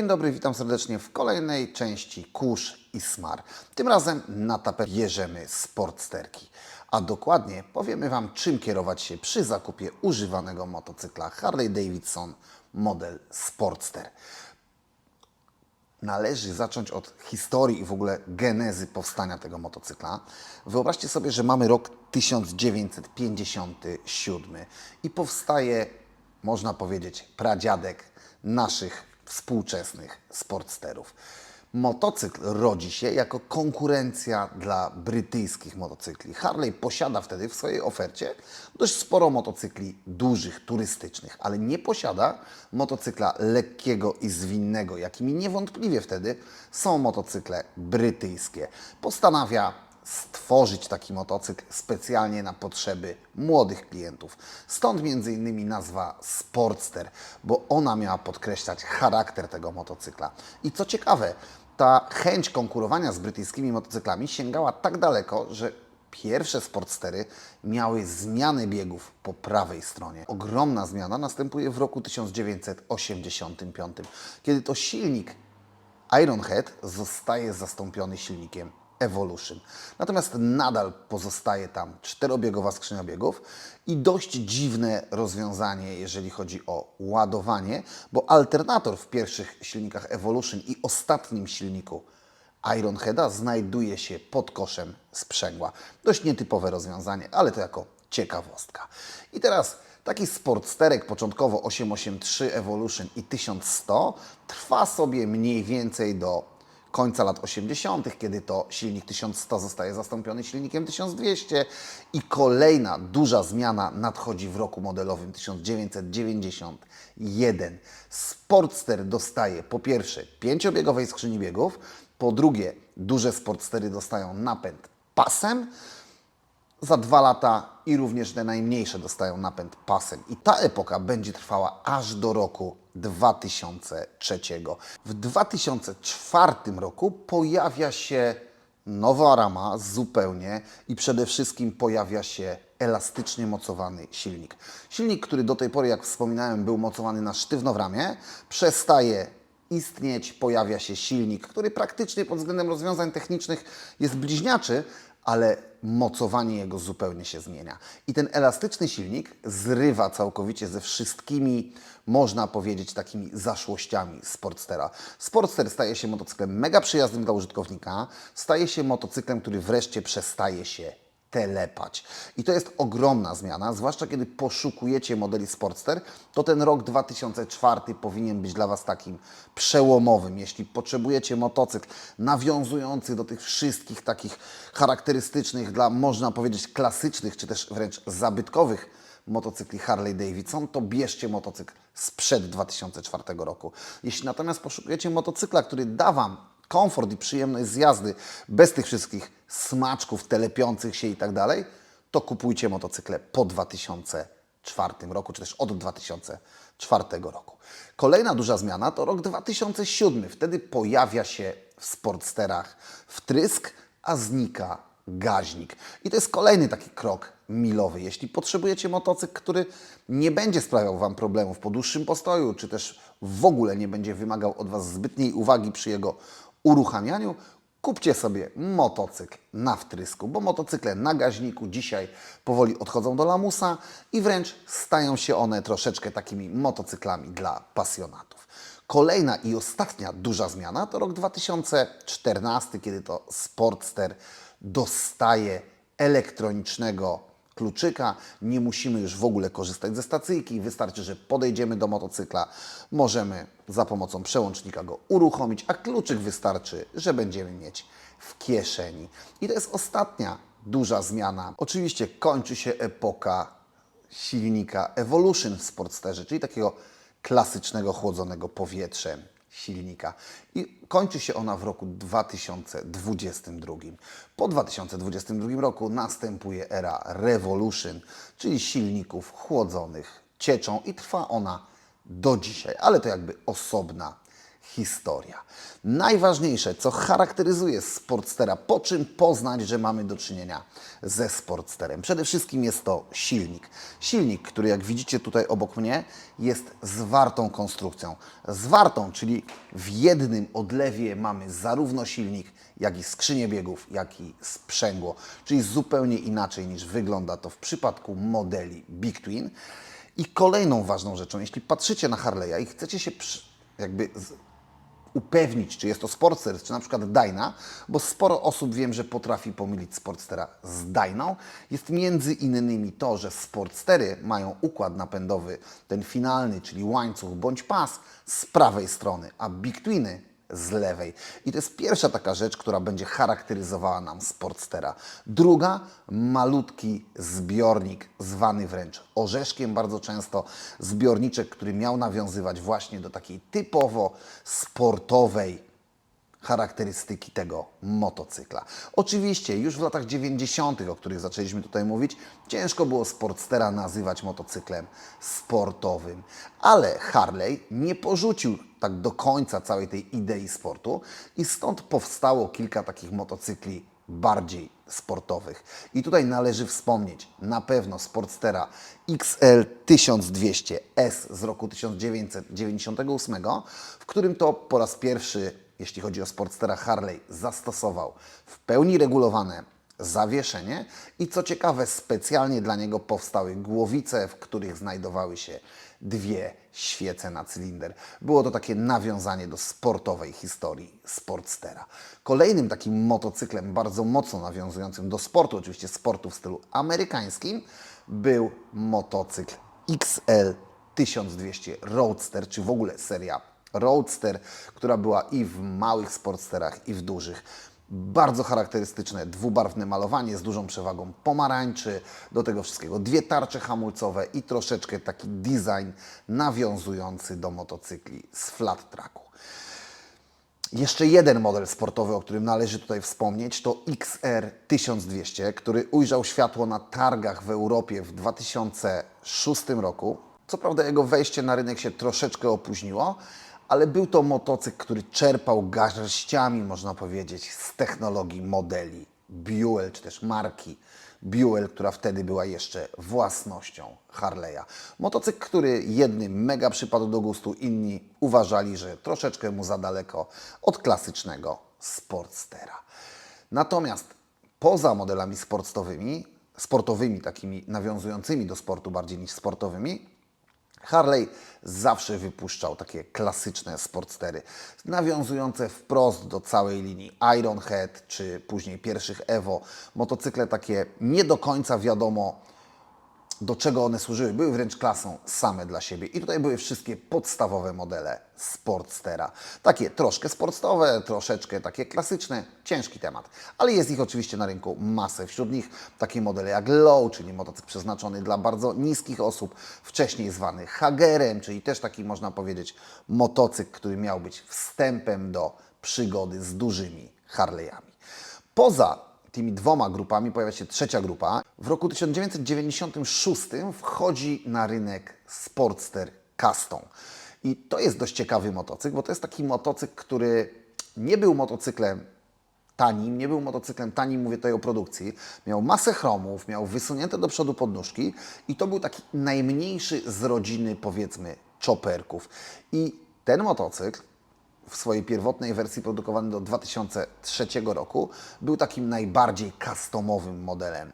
Dzień dobry, witam serdecznie w kolejnej części Kurz i Smar. Tym razem na tapet bierzemy sportsterki. A dokładnie powiemy Wam, czym kierować się przy zakupie używanego motocykla Harley Davidson model Sportster. Należy zacząć od historii i w ogóle genezy powstania tego motocykla. Wyobraźcie sobie, że mamy rok 1957 i powstaje, można powiedzieć, pradziadek naszych współczesnych sportsterów. Motocykl rodzi się jako konkurencja dla brytyjskich motocykli. Harley posiada wtedy w swojej ofercie dość sporo motocykli dużych, turystycznych, ale nie posiada motocykla lekkiego i zwinnego, jakimi niewątpliwie wtedy są motocykle brytyjskie. Postanawia stworzyć taki motocykl specjalnie na potrzeby młodych klientów. Stąd między innymi nazwa Sportster, bo ona miała podkreślać charakter tego motocykla. I co ciekawe, ta chęć konkurowania z brytyjskimi motocyklami sięgała tak daleko, że Pierwsze sportstery miały zmianę biegów po prawej stronie. Ogromna zmiana następuje w roku 1985, kiedy to silnik Ironhead zostaje zastąpiony silnikiem Evolution. Natomiast nadal pozostaje tam czterobiegowa skrzynia biegów i dość dziwne rozwiązanie, jeżeli chodzi o ładowanie, bo alternator w pierwszych silnikach Evolution i ostatnim silniku Ironheada znajduje się pod koszem sprzęgła. Dość nietypowe rozwiązanie, ale to jako ciekawostka. I teraz taki sportsterek początkowo 883 Evolution i 1100 trwa sobie mniej więcej do końca lat 80., kiedy to silnik 1100 zostaje zastąpiony silnikiem 1200 i kolejna duża zmiana nadchodzi w roku modelowym 1991. Sportster dostaje po pierwsze pięciobiegowej skrzyni biegów, po drugie duże sportstery dostają napęd pasem, za dwa lata i również te najmniejsze dostają napęd pasem. I ta epoka będzie trwała aż do roku 2003. W 2004 roku pojawia się nowa rama zupełnie i przede wszystkim pojawia się elastycznie mocowany silnik. Silnik, który do tej pory, jak wspominałem, był mocowany na sztywno w ramie, przestaje istnieć, pojawia się silnik, który praktycznie pod względem rozwiązań technicznych jest bliźniaczy, ale mocowanie jego zupełnie się zmienia. I ten elastyczny silnik zrywa całkowicie ze wszystkimi, można powiedzieć, takimi zaszłościami Sportstera. Sportster staje się motocyklem mega przyjaznym dla użytkownika, staje się motocyklem, który wreszcie przestaje się telepać. I to jest ogromna zmiana, zwłaszcza kiedy poszukujecie modeli Sportster, to ten rok 2004 powinien być dla Was takim przełomowym. Jeśli potrzebujecie motocykl nawiązujący do tych wszystkich takich charakterystycznych dla, można powiedzieć, klasycznych, czy też wręcz zabytkowych motocykli Harley Davidson, to bierzcie motocykl sprzed 2004 roku. Jeśli natomiast poszukujecie motocykla, który da Wam komfort i przyjemność z jazdy, bez tych wszystkich smaczków telepiących się i tak dalej, to kupujcie motocykle po 2004 roku, czy też od 2004 roku. Kolejna duża zmiana to rok 2007. Wtedy pojawia się w sportsterach wtrysk, a znika gaźnik. I to jest kolejny taki krok milowy. Jeśli potrzebujecie motocykl, który nie będzie sprawiał Wam problemów po dłuższym postoju, czy też w ogóle nie będzie wymagał od Was zbytniej uwagi przy jego uruchamianiu, kupcie sobie motocykl na wtrysku, bo motocykle na gaźniku dzisiaj powoli odchodzą do lamusa i wręcz stają się one troszeczkę takimi motocyklami dla pasjonatów. Kolejna i ostatnia duża zmiana to rok 2014, kiedy to Sportster dostaje elektronicznego kluczyka. Nie musimy już w ogóle korzystać ze stacyjki. Wystarczy, że podejdziemy do motocykla. Możemy za pomocą przełącznika go uruchomić, a kluczyk wystarczy, że będziemy mieć w kieszeni. I to jest ostatnia duża zmiana. Oczywiście kończy się epoka silnika Evolution w Sportsterze, czyli takiego klasycznego chłodzonego powietrzem silnika. I kończy się ona w roku 2022. Po 2022 roku następuje era Revolution, czyli silników chłodzonych cieczą i trwa ona do dzisiaj, ale to jakby osobna historia. Najważniejsze, co charakteryzuje Sportstera, po czym poznać, że mamy do czynienia ze Sportsterem. Przede wszystkim jest to silnik. Silnik, który jak widzicie tutaj obok mnie, jest zwartą konstrukcją. Zwartą, czyli w jednym odlewie mamy zarówno silnik, jak i skrzynię biegów, jak i sprzęgło. Czyli zupełnie inaczej niż wygląda to w przypadku modeli Big Twin. I kolejną ważną rzeczą, jeśli patrzycie na Harley'a i chcecie się jakby upewnić, czy jest to Sportster, czy na przykład Dyna, bo sporo osób wiem, że potrafi pomylić Sportstera z Dyną. Jest między innymi to, że Sportstery mają układ napędowy, ten finalny, czyli łańcuch bądź pas z prawej strony, a Big Twiny z lewej. I to jest pierwsza taka rzecz, która będzie charakteryzowała nam Sportstera. Druga, malutki zbiornik, zwany wręcz orzeszkiem bardzo często. Zbiorniczek, który miał nawiązywać właśnie do takiej typowo sportowej charakterystyki tego motocykla. Oczywiście już w latach 90., o których zaczęliśmy tutaj mówić, ciężko było Sportstera nazywać motocyklem sportowym, ale Harley nie porzucił tak do końca całej tej idei sportu i stąd powstało kilka takich motocykli bardziej sportowych. I tutaj należy wspomnieć na pewno Sportstera XL 1200S z roku 1998, w którym to po raz pierwszy, jeśli chodzi o Sportstera Harley, zastosował w pełni regulowane zawieszenie i co ciekawe, specjalnie dla niego powstały głowice, w których znajdowały się dwie świece na cylinder. Było to takie nawiązanie do sportowej historii Sportstera. Kolejnym takim motocyklem bardzo mocno nawiązującym do sportu, oczywiście sportu w stylu amerykańskim, był motocykl XL 1200 Roadster, czy w ogóle seria Roadster, która była i w małych sportsterach, i w dużych. Bardzo charakterystyczne dwubarwne malowanie z dużą przewagą pomarańczy, do tego wszystkiego dwie tarcze hamulcowe i troszeczkę taki design nawiązujący do motocykli z flat tracku. Jeszcze jeden model sportowy, o którym należy tutaj wspomnieć, to XR 1200, który ujrzał światło na targach w Europie w 2006 roku. Co prawda jego wejście na rynek się troszeczkę opóźniło, ale był to motocykl, który czerpał garściami, można powiedzieć, z technologii modeli Buell, czy też marki Buell, która wtedy była jeszcze własnością Harley'a. Motocykl, który jednym mega przypadł do gustu, inni uważali, że troszeczkę mu za daleko od klasycznego Sportstera. Natomiast poza modelami sportowymi, sportowymi, takimi nawiązującymi do sportu bardziej niż sportowymi, Harley zawsze wypuszczał takie klasyczne sportstery, nawiązujące wprost do całej linii Ironhead, czy później pierwszych Evo. Motocykle takie nie do końca wiadomo, do czego one służyły. Były wręcz klasą same dla siebie. I tutaj były wszystkie podstawowe modele Sportstera. Takie troszkę sportowe, troszeczkę takie klasyczne. Ciężki temat. Ale jest ich oczywiście na rynku masę. Wśród nich takie modele jak Low, czyli motocykl przeznaczony dla bardzo niskich osób, wcześniej zwany Hagerem, czyli też taki można powiedzieć motocykl, który miał być wstępem do przygody z dużymi Harley'ami. Poza tymi dwoma grupami pojawia się trzecia grupa. W roku 1996 wchodzi na rynek Sportster Custom. I to jest dość ciekawy motocykl, bo to jest taki motocykl, który nie był motocyklem tanim, nie był motocyklem tanim, mówię tutaj o produkcji. Miał masę chromów, miał wysunięte do przodu podnóżki i to był taki najmniejszy z rodziny, powiedzmy, chopperków. I ten motocykl w swojej pierwotnej wersji produkowany do 2003 roku, był takim najbardziej customowym modelem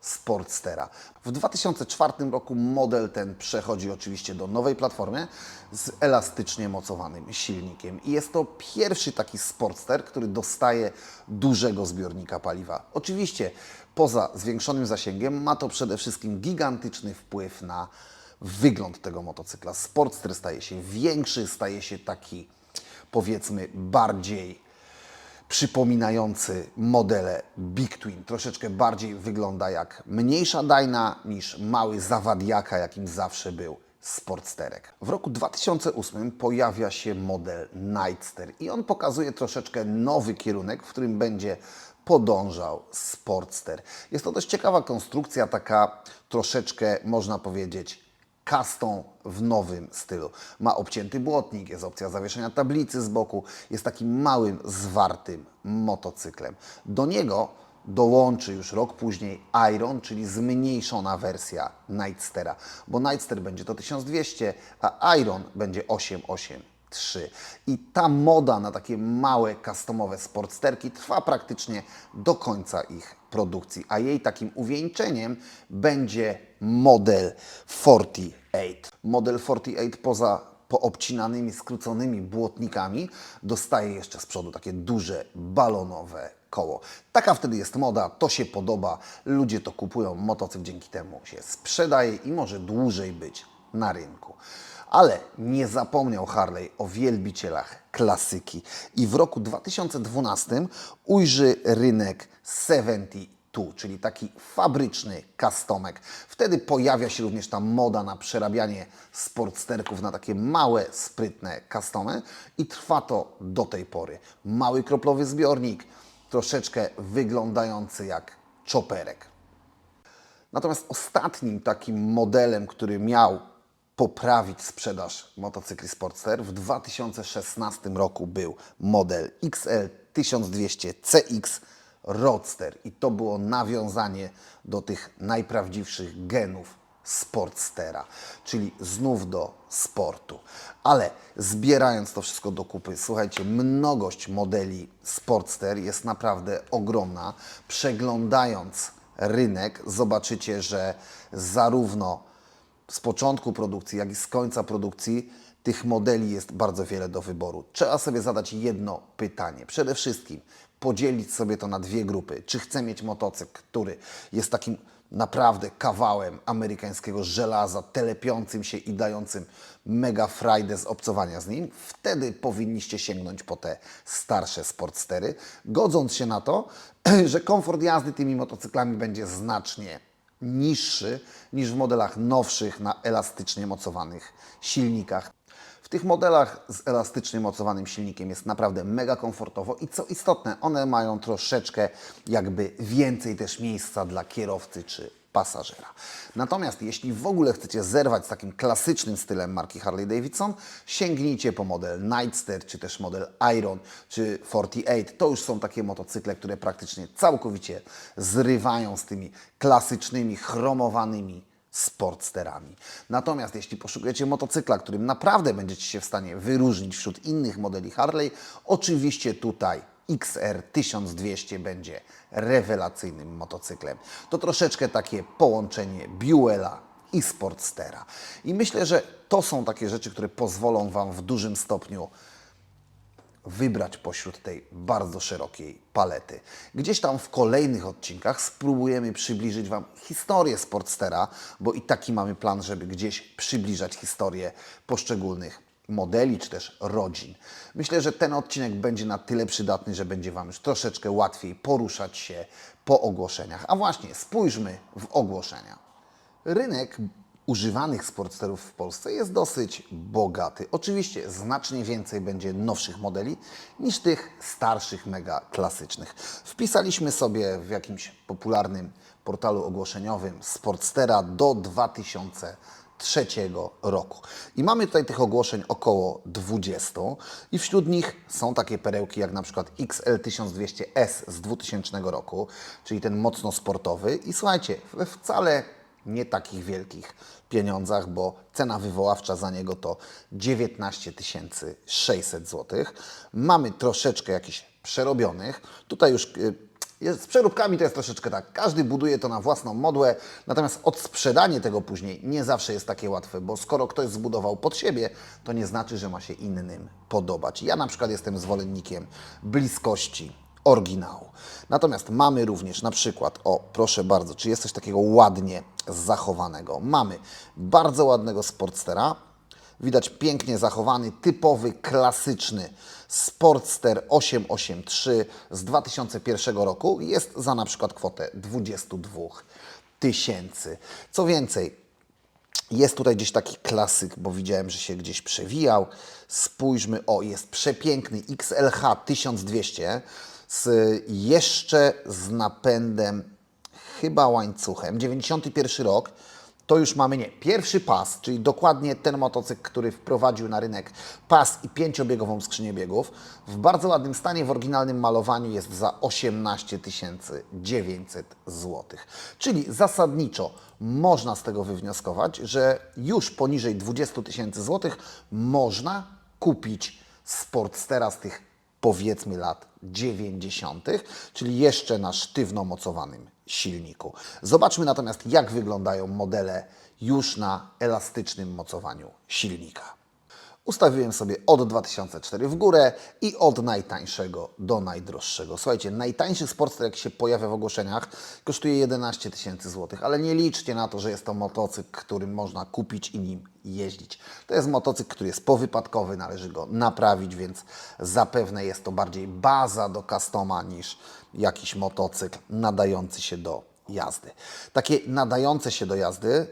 Sportstera. W 2004 roku model ten przechodzi oczywiście do nowej platformy z elastycznie mocowanym silnikiem. I jest to pierwszy taki Sportster, który dostaje dużego zbiornika paliwa. Oczywiście poza zwiększonym zasięgiem ma to przede wszystkim gigantyczny wpływ na wygląd tego motocykla. Sportster staje się większy, staje się taki powiedzmy bardziej przypominający modele Big Twin. Troszeczkę bardziej wygląda jak mniejsza Dyna niż mały zawadiaka, jakim zawsze był Sportsterek. W roku 2008 pojawia się model Nightster i on pokazuje troszeczkę nowy kierunek, w którym będzie podążał Sportster. Jest to dość ciekawa konstrukcja, taka troszeczkę można powiedzieć custom w nowym stylu. Ma obcięty błotnik, jest opcja zawieszenia tablicy z boku, jest takim małym, zwartym motocyklem. Do niego dołączy już rok później Iron, czyli zmniejszona wersja Nightstera, bo Nightster będzie to 1200, a Iron będzie 883. I ta moda na takie małe, customowe sportsterki trwa praktycznie do końca ich produkcji, a jej takim uwieńczeniem będzie model 48. Model 48 poza poobcinanymi, skróconymi błotnikami dostaje jeszcze z przodu takie duże, balonowe koło. Taka wtedy jest moda, to się podoba, ludzie to kupują, motocykl dzięki temu się sprzedaje i może dłużej być na rynku. Ale nie zapomniał Harley o wielbicielach klasyki i w roku 2012 ujrzy rynek 72, czyli taki fabryczny customek. Wtedy pojawia się również ta moda na przerabianie sportsterków na takie małe, sprytne customy i trwa to do tej pory. Mały kroplowy zbiornik, troszeczkę wyglądający jak czoperek. Natomiast ostatnim takim modelem, który miał poprawić sprzedaż motocykli Sportster w 2016 roku był model XL 1200 CX Roadster i to było nawiązanie do tych najprawdziwszych genów Sportstera, czyli znów do sportu. Ale zbierając to wszystko do kupy, słuchajcie, mnogość modeli Sportster jest naprawdę ogromna. Przeglądając rynek, zobaczycie, że zarówno z początku produkcji, jak i z końca produkcji tych modeli jest bardzo wiele do wyboru. Trzeba sobie zadać jedno pytanie. Przede wszystkim podzielić sobie to na dwie grupy. Czy chcę mieć motocykl, który jest takim naprawdę kawałem amerykańskiego żelaza, telepiącym się i dającym mega frajdę z obcowania z nim, wtedy powinniście sięgnąć po te starsze sportstery, godząc się na to, że komfort jazdy tymi motocyklami będzie znacznie niższy niż w modelach nowszych na elastycznie mocowanych silnikach. W tych modelach z elastycznie mocowanym silnikiem jest naprawdę mega komfortowo i co istotne, one mają troszeczkę jakby więcej też miejsca dla kierowcy czy pasażera. Natomiast jeśli w ogóle chcecie zerwać z takim klasycznym stylem marki Harley Davidson, sięgnijcie po model Nightster, czy też model Iron, czy 48. To już są takie motocykle, które praktycznie całkowicie zrywają z tymi klasycznymi, chromowanymi sportsterami. Natomiast jeśli poszukujecie motocykla, którym naprawdę będziecie się w stanie wyróżnić wśród innych modeli Harley, oczywiście tutaj XR 1200 będzie rewelacyjnym motocyklem. To troszeczkę takie połączenie Buella i Sportstera. I myślę, że to są takie rzeczy, które pozwolą Wam w dużym stopniu wybrać pośród tej bardzo szerokiej palety. Gdzieś tam w kolejnych odcinkach spróbujemy przybliżyć Wam historię Sportstera, bo i taki mamy plan, żeby gdzieś przybliżać historię poszczególnych modeli czy też rodzin. Myślę, że ten odcinek będzie na tyle przydatny, że będzie Wam już troszeczkę łatwiej poruszać się po ogłoszeniach. A właśnie, spójrzmy w ogłoszenia. Rynek używanych sportsterów w Polsce jest dosyć bogaty. Oczywiście znacznie więcej będzie nowszych modeli niż tych starszych, mega klasycznych. Wpisaliśmy sobie w jakimś popularnym portalu ogłoszeniowym Sportstera do 2003 roku. I mamy tutaj tych ogłoszeń około 20 i wśród nich są takie perełki jak na przykład XL 1200S z 2000 roku, czyli ten mocno sportowy i słuchajcie, wcale nie takich wielkich pieniądzach, bo cena wywoławcza za niego to 19 600 zł. Mamy troszeczkę jakichś przerobionych. Tutaj już y, z przeróbkami to jest troszeczkę tak. Każdy buduje to na własną modłę, natomiast odsprzedanie tego później nie zawsze jest takie łatwe, bo skoro ktoś zbudował pod siebie, to nie znaczy, że ma się innym podobać. Ja na przykład jestem zwolennikiem bliskości oryginału. Natomiast mamy również na przykład, o proszę bardzo, czy jest coś takiego ładnie zachowanego? Mamy bardzo ładnego Sportstera, widać pięknie zachowany, typowy, klasyczny Sportster 883 z 2001 roku. Jest za na przykład kwotę 22 tysięcy. Co więcej, jest tutaj gdzieś taki klasyk, bo widziałem, że się gdzieś przewijał. Spójrzmy, o, jest przepiękny XLH 1200 z jeszcze z napędem chyba łańcuchem. 91 rok. To już mamy nie. Pierwszy pas, czyli dokładnie ten motocykl, który wprowadził na rynek pas i pięciobiegową skrzynię biegów, w bardzo ładnym stanie, w oryginalnym malowaniu jest za 18 900 zł. Czyli zasadniczo można z tego wywnioskować, że już poniżej 20 tysięcy złotych można kupić Sportstera z tych powiedzmy lat 90., czyli jeszcze na sztywno mocowanym silniku. Zobaczmy natomiast, jak wyglądają modele już na elastycznym mocowaniu silnika. Ustawiłem sobie od 2004 w górę i od najtańszego do najdroższego. Słuchajcie, najtańszy Sportster, jak się pojawia w ogłoszeniach, kosztuje 11 tysięcy złotych, ale nie liczcie na to, że jest to motocykl, którym można kupić i nim jeździć. To jest motocykl, który jest powypadkowy, należy go naprawić, więc zapewne jest to bardziej baza do customa niż jakiś motocykl nadający się do jazdy. Takie nadające się do jazdy,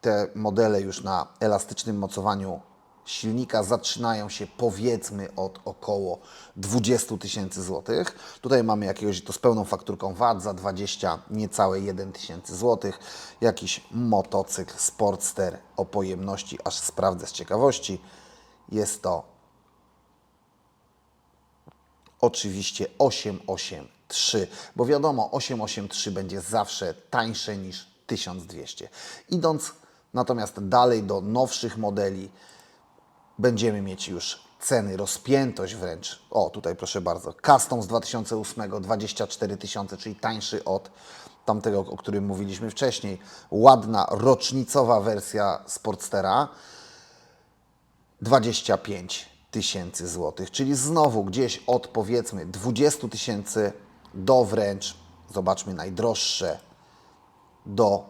te modele już na elastycznym mocowaniu silnika zaczynają się powiedzmy od około 20 tysięcy złotych. Tutaj mamy jakiegoś to z pełną fakturką VAT za 20 niecałe 1 tysięcy złotych. Jakiś motocykl Sportster o pojemności, aż sprawdzę z ciekawości. Jest to oczywiście 883, bo wiadomo 883 będzie zawsze tańsze niż 1200. Idąc natomiast dalej do nowszych modeli, będziemy mieć już ceny, rozpiętość wręcz. O, tutaj proszę bardzo, Custom z 2008, 24 tysiące, czyli tańszy od tamtego, o którym mówiliśmy wcześniej. Ładna, rocznicowa wersja Sportstera, 25 tysięcy złotych, czyli znowu gdzieś od powiedzmy 20 tysięcy do wręcz, zobaczmy, najdroższe, do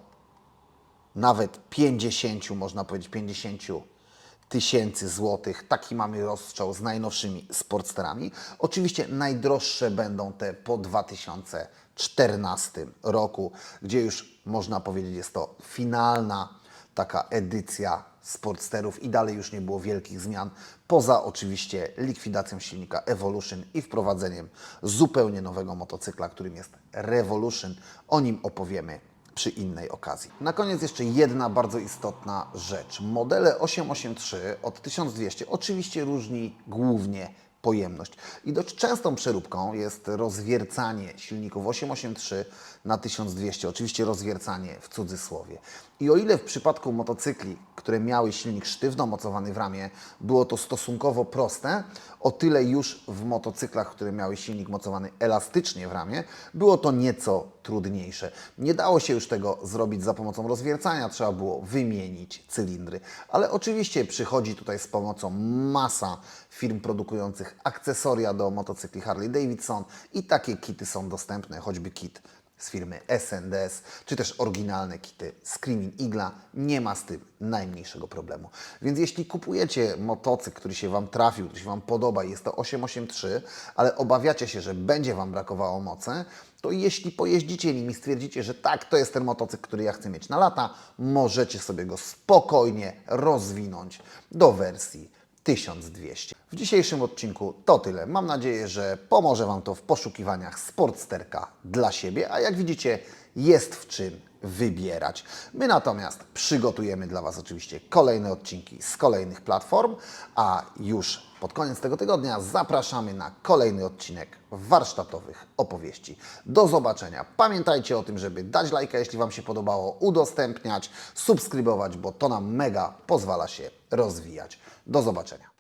nawet 50, można powiedzieć 50 tysięcy złotych. Taki mamy rozstrzał z najnowszymi sportsterami. Oczywiście najdroższe będą te po 2014 roku, gdzie już można powiedzieć jest to finalna taka edycja sportsterów i dalej już nie było wielkich zmian, poza oczywiście likwidacją silnika Evolution i wprowadzeniem zupełnie nowego motocykla, którym jest Revolution. O nim opowiemy przy innej okazji. Na koniec jeszcze jedna bardzo istotna rzecz. Modele 883 od 1200 oczywiście różni głównie pojemność. I dość częstą przeróbką jest rozwiercanie silników 883 na 1200. Oczywiście rozwiercanie w cudzysłowie. I o ile w przypadku motocykli, które miały silnik sztywno mocowany w ramię, było to stosunkowo proste, o tyle już w motocyklach, które miały silnik mocowany elastycznie w ramię, było to nieco trudniejsze. Nie dało się już tego zrobić za pomocą rozwiercania, trzeba było wymienić cylindry. Ale oczywiście przychodzi tutaj z pomocą masa firm produkujących akcesoria do motocykli Harley Davidson i takie kity są dostępne, choćby kit z firmy SNDS, czy też oryginalne kity Screaming Igla, nie ma z tym najmniejszego problemu. Więc jeśli kupujecie motocykl, który się Wam trafił, który się Wam podoba jest to 883, ale obawiacie się, że będzie Wam brakowało mocy, to jeśli pojeździcie nim i stwierdzicie, że tak, to jest ten motocykl, który ja chcę mieć na lata, możecie sobie go spokojnie rozwinąć do wersji 1200. W dzisiejszym odcinku to tyle. Mam nadzieję, że pomoże Wam to w poszukiwaniach sportsterka dla siebie, a jak widzicie, jest w czym wybierać. My natomiast przygotujemy dla Was oczywiście kolejne odcinki z kolejnych platform, a już pod koniec tego tygodnia zapraszamy na kolejny odcinek warsztatowych opowieści. Do zobaczenia. Pamiętajcie o tym, żeby dać lajka, jeśli Wam się podobało, udostępniać, subskrybować, bo to nam mega pozwala się rozwijać. Do zobaczenia.